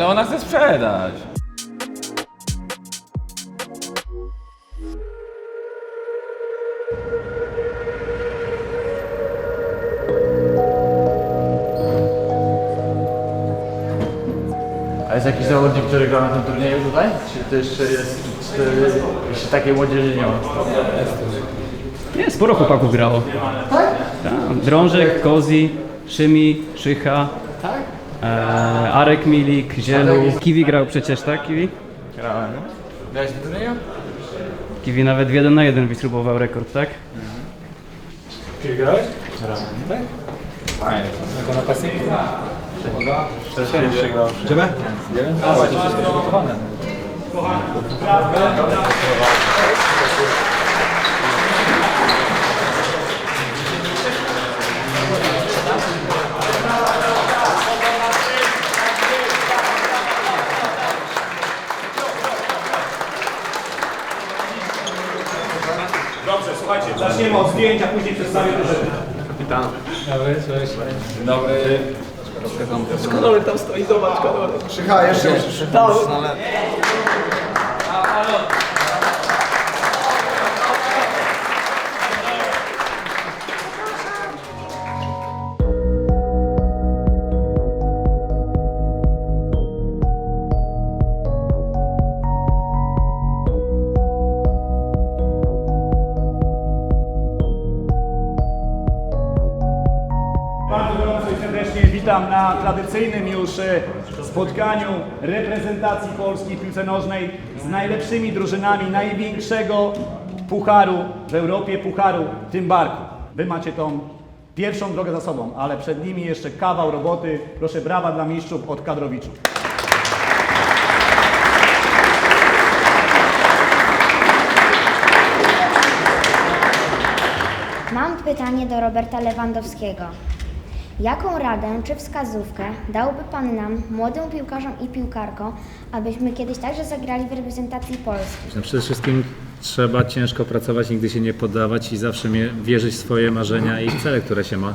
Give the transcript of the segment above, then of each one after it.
Ale ona chce sprzedać. A jest jakiś zawodnik, który gra na tym turnieju tutaj? Czy to jeszcze jest, czy jeszcze takiej młodzieży nie ma? Nie, sporo chłopaków grało. Tak? Drążek, Kozi, Szymi, Szycha, Tak? e, Arek Milik, Zielu. Kiwi grał przecież, tak Kiwi? Grałem. Grałeś na turnieju? Kiwi nawet w 1 na 1 wyśrubował rekord, tak? Kiedy grałeś? Grałem. Tak? Fajnie. Jako napastnik? Też jeszcze grał. Idziemy? A, właśnie, wszystko przygotowane. Dobrze, zdjęć, a później przedstawię drużynę. Krzycha, jeszcze musisz. Bardzo gorąco i serdecznie witam na tradycyjnym już e, spotkaniu reprezentacji Polski w piłce nożnej z najlepszymi drużynami największego pucharu w Europie, pucharu w tym barku. Wy macie tą pierwszą drogę za sobą, ale przed nimi jeszcze kawał roboty. Proszę brawa dla mistrzów od kadrowiczów. Mam pytanie do Roberta Lewandowskiego. Jaką radę czy wskazówkę dałby Pan nam, młodym piłkarzom i piłkarkom, abyśmy kiedyś także zagrali w reprezentacji Polski? No przede wszystkim trzeba ciężko pracować, nigdy się nie poddawać i zawsze wierzyć w swoje marzenia i cele, które się ma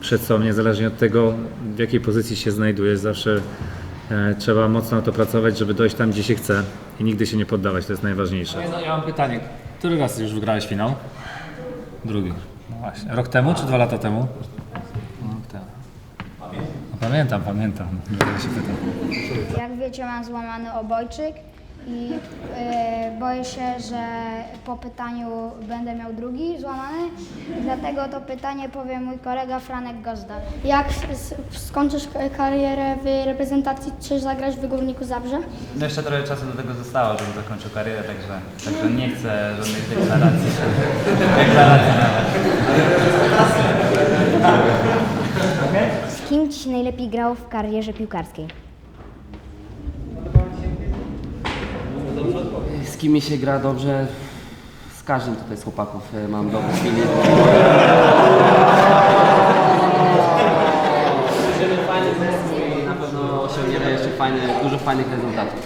przed sobą, niezależnie od tego, w jakiej pozycji się znajdujesz. Zawsze e, trzeba mocno na to pracować, żeby dojść tam, gdzie się chce i nigdy się nie poddawać, to jest najważniejsze. No, ja mam pytanie. Który raz już wygrałeś finał? Drugi. No właśnie. Rok temu czy dwa lata temu? Pamiętam, pamiętam. Dlatego się pytam. Jak wiecie, mam złamany obojczyk i e, boję się, że po pytaniu będę miał drugi złamany. Dlatego to pytanie powie mój kolega Franek Gozda. Jak s- skończysz karierę w reprezentacji, czy zagrać w Górniku Zabrze? No jeszcze trochę czasu do tego zostało, żebym zakończył karierę, także, także nie chcę żadnych deklaracji. Deklaracji nawet. Z kim Ci się najlepiej grało w karierze piłkarskiej? Z kim mi się gra dobrze? Z każdym tutaj z chłopaków e, mam. Będziemy fajny zespół i na pewno osiągniemy jeszcze fajne, dużo fajnych rezultatów.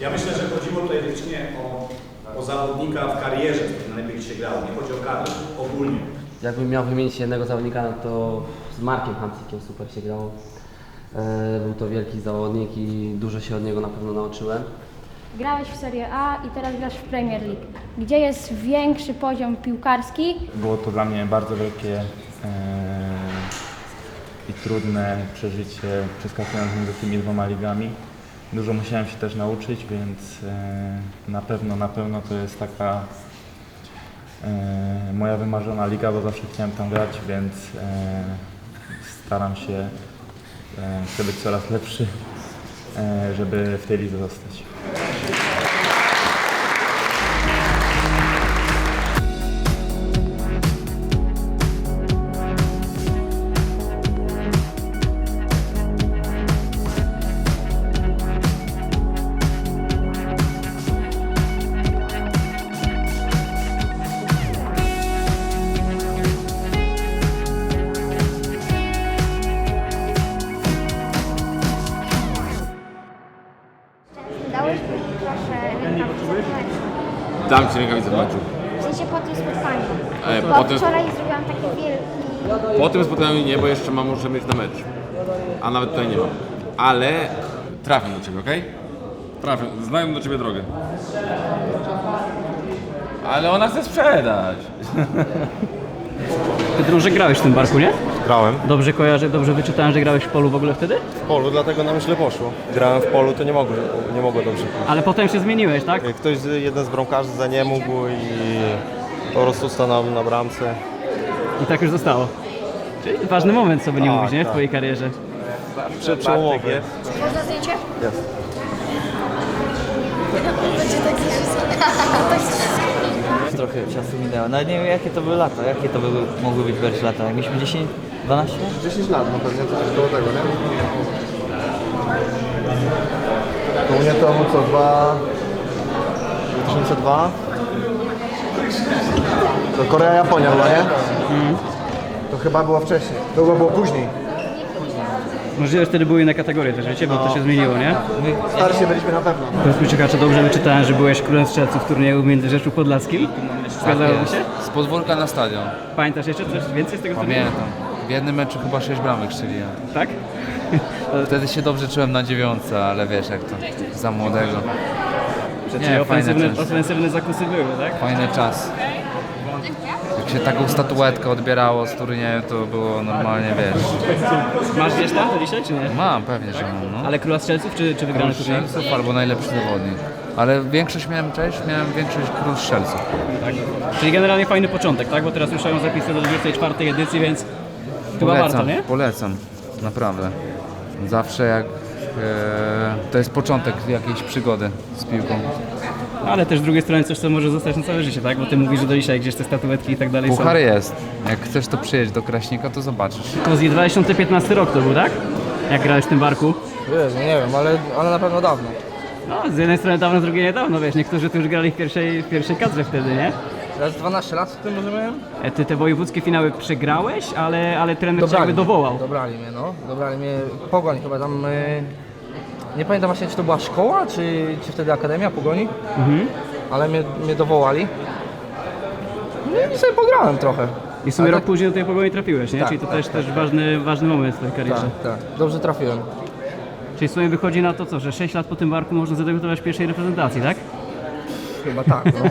Ja myślę, że chodziło tutaj wyłącznie o, o zawodnika w karierze, z którym najlepiej się grało. Nie chodzi o karierę, ogólnie. Jakbym miał wymienić jednego zawodnika, no to z Markiem Hancikiem super się grało. E, Był to wielki zawodnik i dużo się od niego na pewno nauczyłem. Grałeś w Serie A i teraz grasz w Premier League, gdzie jest większy poziom piłkarski. Było to dla mnie bardzo wielkie e, i trudne przeżycie, przeskakując między tymi dwoma ligami. Dużo musiałem się też nauczyć, więc e, na pewno, na pewno to jest taka moja wymarzona liga, bo zawsze chciałem tam grać, więc e, staram się, e, chcę być coraz lepszy, e, żeby w tej lidze zostać. Dałeś mi proszę rękawice w meczu. Dam ci rękawicę w meczu. W sensie po tym spotkaniu. E, Bo potem- wczoraj zrobiłam taki wielki... Po tym spotkaniu nie, bo jeszcze mam, muszę mieć na mecz. A nawet tutaj nie mam. Ale trafię do ciebie, okej? Trafię, znają do ciebie drogę. Ale ona chce sprzedać. Ty drążek grałeś w tym barku, nie? Grałem Dobrze kojarzę, dobrze wyczytałem, że grałeś w polu w ogóle wtedy? w polu, dlatego nam źle poszło. Grałem w polu, to nie mogło, nie mogło dobrze pójść. Ale potem się zmieniłeś, tak? Ktoś, z- jeden z bramkarzy za nie mógł i po prostu stanął na bramce. I tak już zostało. Czyli ważny moment, co by nie Tak, mówić, nie? W tak. twojej karierze. Prze przełomowy. Można zdjęcie? Jest. Trochę czasu minęło. Nawet nie wiem jakie to były lata, jakie to były, mogły być pierwsze lata. Jak mieliśmy 10, 12? 10 lat, no pewnie coś koło tego, nie? To u mnie to było co, dwa... 2002? To Korea, Japonia była, nie? To chyba było wcześniej. To chyba było później. Możliwe, że wtedy były inne kategorie też, wiecie, bo to się zmieniło, nie? Starsi byliśmy na pewno. Powiedz mi, ciekawe, czy dobrze wyczytałem, że byłeś królem strzelców w turnieju w Międzyrzeczu Podlaskim? Zgadzało mi się? Z podwórka na stadion. Pamiętasz jeszcze coś więcej z tego turnieju? Pamiętam. W jednym meczu chyba 6 bramek strzeliłem. Tak? Wtedy się dobrze czułem na dziewiątce, ale wiesz jak to, za młodego. Czyli Nie, fajny ofensywne, czas. ofensywne zakusy były, tak? Fajny czas. Jak się taką statuetkę odbierało z turnieju, to było normalnie, wiesz. Masz gdzieś tam to dzisiaj, czy nie? Mam, pewnie, że mam, no. Ale króla strzelców, czy, czy wygrany Król turniej? strzelców albo najlepszy zawodnik. Ale większość miałem, cześć, miałem większość król strzelców. Tak. Czyli generalnie fajny początek, tak? Bo teraz ruszają zapisy do 24 edycji, więc chyba warto, Polecam, nie? polecam, naprawdę. Zawsze jak... E, to jest początek jakiejś przygody z piłką. Ale też z drugiej strony coś, co może zostać na całe życie, tak? Bo ty mówisz, że do dzisiaj gdzieś te statuetki i tak dalej Puchar są. jest. Jak chcesz to przyjeść do Kraśnika, to zobaczysz. Kozji 2015 rok to był, tak? Jak grałeś w tym barku? Wiesz, no nie wiem, ale, ale na pewno dawno. No, z jednej strony dawno, z drugiej niedawno, wiesz, niektórzy tu już grali w pierwszej, w pierwszej kadrze wtedy, nie? Teraz 12 lat w tym może miałem? E, Ty te wojewódzkie finały przegrałeś, ale, ale trener cię jakby dowołał. Dobrali mnie, no. Dobrali mnie. Pogoń chyba tam... Y... Nie pamiętam właśnie, czy to była szkoła, czy, czy wtedy Akademia Pogoni. Mhm. Ale mnie, mnie dowołali. No i sobie pograłem trochę. I w sumie Ale rok tak- później do tej pogoni trafiłeś, nie? Tak, Czyli to tak, też, tak, też tak. ważny, ważny moment w twojej karierze. Tak, tak. Dobrze trafiłem. Czyli w sumie wychodzi na to co, że 6 lat po tym barku można zadebiutować w pierwszej reprezentacji, tak? Chyba tak, no.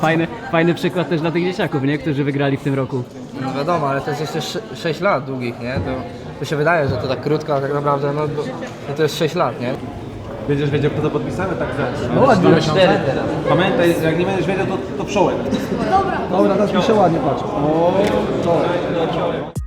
Fajny, fajny przykład też dla tych dzieciaków, nie? Którzy wygrali w tym roku. No wiadomo, ale to jest jeszcze 6 lat długich, nie? To, to się wydaje, że to tak krótko, a tak naprawdę no, to, to jest 6 lat, nie? Będziesz wiedział, kto to podpisany, tak za No ładnie, mamy 4 teraz. Pamiętaj, jak nie będziesz wiedział, to, to przołem. Dobra. Dobra, teraz piszę ładnie, patrz. O, to.